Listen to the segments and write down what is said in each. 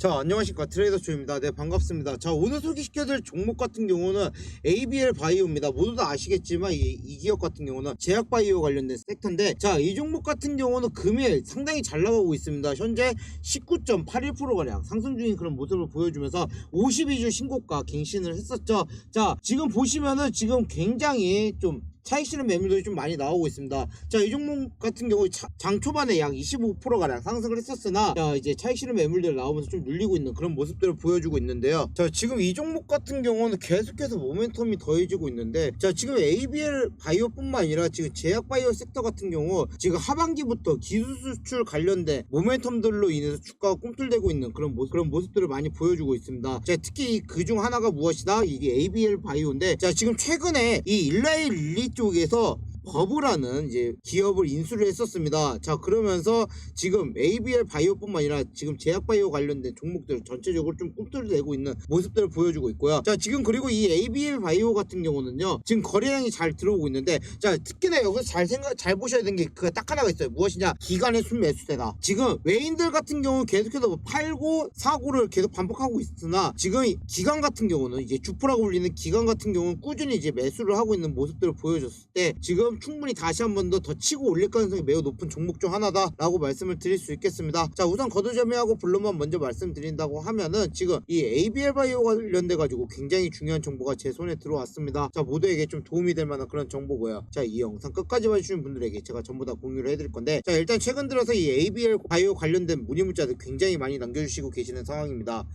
자 안녕하십니까. 트레이더 조입니다. 네 반갑습니다. 자 오늘 소개시켜드릴 종목 같은 경우는 ABL 바이오입니다. 모두 다 아시겠지만 이, 이 기업 같은 경우는 제약 바이오 관련된 섹터인데 자 이 종목 같은 경우는 금일 상당히 잘 나가고 있습니다. 현재 19.81%가량 상승 중인 그런 모습을 보여주면서 52주 신고가 갱신을 했었죠. 자 지금 보시면은 지금 굉장히 좀 차익 실현 매물들이 좀 많이 나오고 있습니다. 자, 이 종목 같은 경우 자- 장 초반에 약 25%가량 상승을 했었으나 자, 이제 차익 실현 매물들 나오면서 좀 눌리고 있는 그런 모습들을 보여주고 있는데요. 자, 지금 이 종목 같은 경우는 계속해서 모멘텀이 더해지고 있는데 자, 지금 ABL 바이오뿐만 아니라 지금 제약 바이오 섹터 같은 경우 지금 하반기부터 기술 수출 관련된 모멘텀들로 인해서 주가가 꿈틀대고 있는 그런 모습 그런 모습들을 많이 보여주고 있습니다. 자, 특히 그 중 하나가 무엇이다? 이게 ABL 바이오인데 자, 지금 최근에 이 일라이 릴리 쪽에서 버브라는 이제 기업을 인수를 했었습니다. 자 그러면서 지금 ABL 바이오뿐만 아니라 지금 제약 바이오 관련된 종목들 전체적으로 좀 꿈틀대고 있는 모습들을 보여주고 있고요. 자 지금 그리고 이 ABL 바이오 같은 경우는요 지금 거래량이 잘 들어오고 있는데 자 특히나 여기서 잘 생각 잘 보셔야 되는 게 그가 딱 하나가 있어요. 무엇이냐 기간의 순매수세다. 지금 외인들 같은 경우는 계속해서 뭐 팔고 사고를 계속 반복하고 있으나 지금 이 기간 같은 경우는 이제 주포라고 불리는 기간 같은 경우는 꾸준히 이제 매수를 하고 있는 모습들을 보여줬을 때 지금 충분히 다시 한 번 더 더 치고 올릴 가능성이 매우 높은 종목 중 하나다라고 말씀을 드릴 수 있겠습니다. 자 우선 거두절미하고 블루만 먼저 말씀드린다고 하면은 지금 이 ABL 바이오 관련돼 가지고 굉장히 중요한 정보가 제 손에 들어왔습니다. 자 모두에게 좀 도움이 될 만한 그런 정보고요. 자 이 영상 끝까지 봐주시는 분들에게 제가 전부 다 공유를 해드릴 건데 자 일단 최근 들어서 이 ABL 바이오 관련된 문의 문자들 굉장히 많이 남겨주시고 계시는 상황입니다.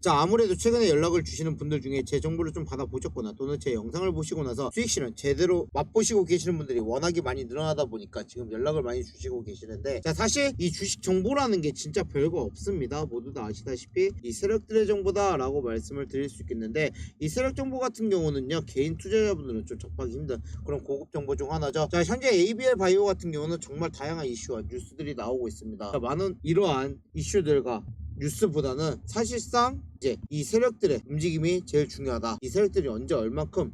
자 아무래도 최근에 연락을 주시는 분들 중에 제 정보를 좀 받아보셨거나 또는 제 영상을 보시고 나서 수익 실현 제대로 맛보시고 계시는 분들이 워낙에 많이 늘어나다 보니까 지금 연락을 많이 주시고 계시는데 자 사실 이 주식 정보라는 게 진짜 별거 없습니다. 모두 다 아시다시피 이 세력들의 정보다 라고 말씀을 드릴 수 있겠는데 이 세력 정보 같은 경우는요 개인 투자자분들은 좀 접하기 힘든 그런 고급 정보 중 하나죠. 자 현재 ABL 바이오 같은 경우는 정말 다양한 이슈와 뉴스들이 나오고 있습니다. 자, 많은 이러한 이슈들과 뉴스보다는 사실상 이제 이 세력들의 움직임이 제일 중요하다. 이 세력들이 언제 얼만큼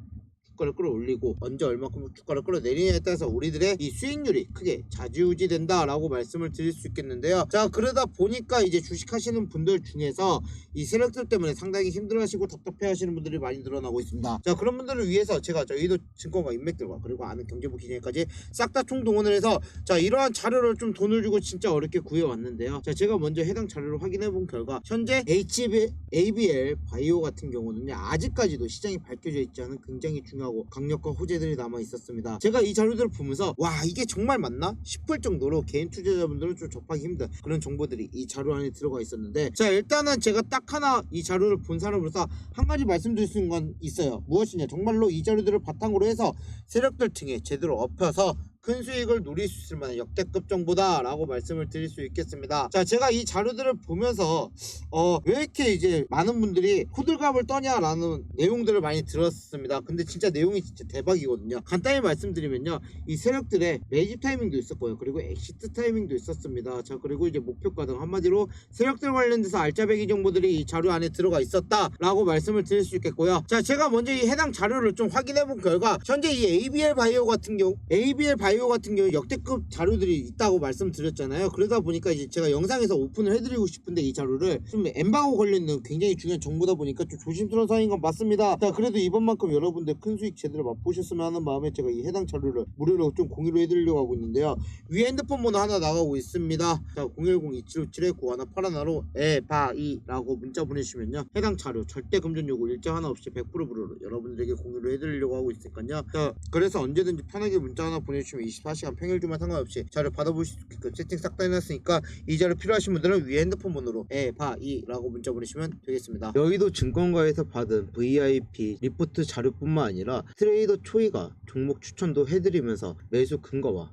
주가를 끌어올리고 언제 얼마큼 주가를 끌어내리냐에 따라서 우리들의 이 수익률이 크게 좌지우지 된다라고 말씀을 드릴 수 있겠는데요. 자 그러다 보니까 이제 주식하시는 분들 중에서 이 세력들 때문에 상당히 힘들어하시고 답답해하시는 분들이 많이 늘어나고 있습니다. 자 그런 분들을 위해서 제가 저희도 증권과 인맥들과 그리고 아는 경제부 기자까지 싹 다 총동원을 해서 자 이러한 자료를 좀 돈을 주고 진짜 어렵게 구해왔는데요. 자 제가 먼저 해당 자료를 확인해 본 결과 현재 HB, ABL 바이오 같은 경우는 아직까지도 시장이 밝혀져 있지 않은 굉장히 중요 하고 강력한 호재들이 남아 있었습니다. 제가 이 자료들을 보면서 와 이게 정말 맞나 싶을 정도로 개인 투자자분들은 좀 접하기 힘든 그런 정보들이 이 자료 안에 들어가 있었는데 자 일단은 제가 딱 하나 이 자료를 본 사람으로서 한 가지 말씀드릴 수 있는 건 있어요. 무엇이냐 정말로 이 자료들을 바탕으로 해서 세력들 등에 제대로 엎혀서 큰 수익을 누릴 수 있을 만한 역대급 정보다라고 말씀을 드릴 수 있겠습니다. 자, 제가 이 자료들을 보면서 어, 왜 이렇게 이제 많은 분들이 호들갑을 떠냐라는 내용들을 많이 들었습니다. 근데 진짜 내용이 진짜 대박이거든요. 간단히 말씀드리면요. 이 세력들의 매집 타이밍도 있었고요. 그리고 엑시트 타이밍도 있었습니다. 자, 그리고 이제 목표가 등 한마디로 세력들 관련돼서 알짜배기 정보들이 이 자료 안에 들어가 있었다라고 말씀을 드릴 수 있겠고요. 자, 제가 먼저 이 해당 자료를 좀 확인해 본 결과 현재 이 ABL 바이오 같은 경우 ABL 바이오 같은 경우 역대급 자료들이 있다고 말씀드렸잖아요. 그러다 보니까 이제 제가 영상에서 오픈을 해드리고 싶은데 이 자료를 좀 엠바고 걸려있는 굉장히 중요한 정보다 보니까 좀 조심스러운 상황인 건 맞습니다. 자, 그래도 이번만큼 여러분들 큰 수익 제대로 맛보셨으면 하는 마음에 제가 이 해당 자료를 무료로 좀 공유를 해드리려고 하고 있는데요. 위에 핸드폰 번호 하나 나가고 있습니다. 자, 010-2757-9181로 에바이라고 문자 보내주시면요. 해당 자료 절대 금전 요구 일자 하나 없이 100% 무료로 여러분들에게 공유를 해드리려고 하고 있으니까요. 자, 그래서 언제든지 편하게 문자 하나 보내주시면 24시간 평일주만 상관없이 자료 받아보실 수 있게끔 세팅 싹 다 해놨으니까 이 자료 필요하신 분들은 위에 핸드폰 번호로 에바이라고 문자 보내시면 되겠습니다. 여의도 증권가에서 받은 VIP 리포트 자료뿐만 아니라 트레이더 초이가 종목 추천도 해드리면서 매수 근거와